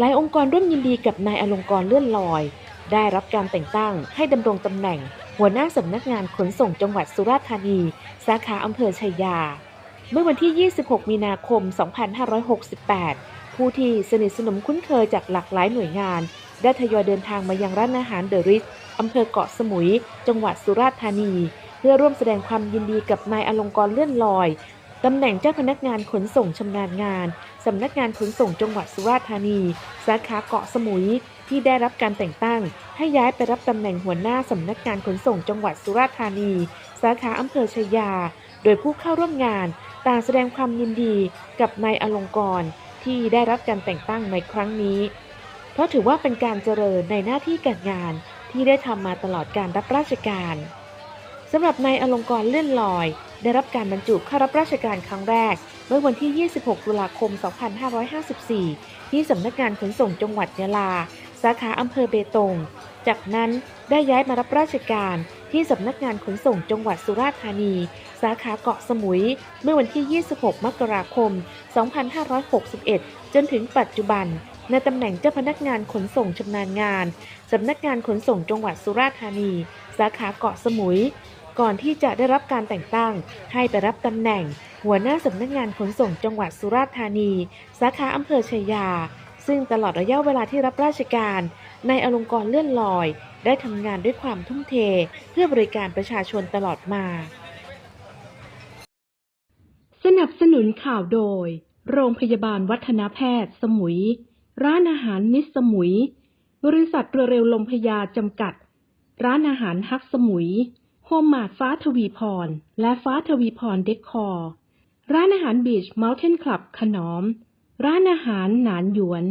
หลายองค์กรร่วมยินดีกับนายอลงกรเลื่อนลอย ได้รับการแต่งตั้งให้ดำรงตำแหน่ง หัวหน้าสำนักงานขนส่งจังหวัดสุราษฎร์ธานี สาขาอำเภอชัยยา เมื่อวันที่ 26 มีนาคม 2568 ผู้ที่สนิทสนมคุ้นเคยจากหลากหลายหน่วยงาน ได้ทยอยเดินทางมายังร้านอาหารเดอะริสอำเภอเกาะสมุย จังหวัดสุราษฎร์ธานี เพื่อร่วมแสดงความยินดีกับนายอลงกรเลื่อนลอย ตำแหน่งเจ้าพนักงานขนส่งชำนาญงาน สำนักงานขนส่งจังหวัดสุราษฎร์ธานี สาขาเกาะสมุย ที่ได้รับการแต่งตั้ง ให้ย้ายไปรับตำแหน่งหัวหน้าสำนักงานขนส่งจังหวัดสุราษฎร์ธานี สาขาอำเภอชยา โดยผู้เข้าร่วมงาน ต่างแสดงความยินดีกับนายอลงกรณ์ที่ได้รับการแต่งตั้งในครั้งนี้ เพราะถือว่าเป็นการเจริญในหน้าที่การงาน ที่ได้ทำมาตลอดการรับราชการสำหรับนายอลงกรณ์เลื่อนลอย ได้รับการบรรจุเข้ารับราชการครั้งแรก เมื่อวันที่ 26 ตุลาคม 2554 ที่สำนักงานขนส่งจังหวัดยะลา สาขาอำเภอเบตง จากนั้นได้ย้ายมารับราชการที่สำนักงานขนส่งจังหวัดสุราษฎร์ธานี สาขาเกาะสมุย เมื่อวันที่ 26 มกราคม 2561 จนถึงปัจจุบัน ในตำแหน่งเจ้าพนักงานขนส่งชำนาญงาน สำนักงานขนส่งจังหวัดสุราษฎร์ธานี สาขาเกาะสมุย ก่อนที่จะได้รับการแต่งตั้ง ให้ไปรับตำแหน่ง หัวหน้าสำนักงานขนส่งจังหวัดสุราษฎร์ธานี สาขาอำเภอชัยยา ซึ่งตลอดระยะเวลาที่รับราชการนายอลงกรเลื่อนลอย ได้ทำงานด้วยความทุ่มเท เพื่อบริการประชาชนตลอดมา สนับสนุนข่าวโดย โรงพยาบาลวัฒนแพทย์ สมุย ร้านอาหารมิสสมุย บริษัทเรือเร็วลมพยาจำกัด ร้านอาหารฮักสมุย โฮมมาดฟ้าทวีพร และฟ้าทวีพรเดคคอร์ ร้านอาหารบีชเมลเทนคลับขนอม ร้านอาหารหนานหยวน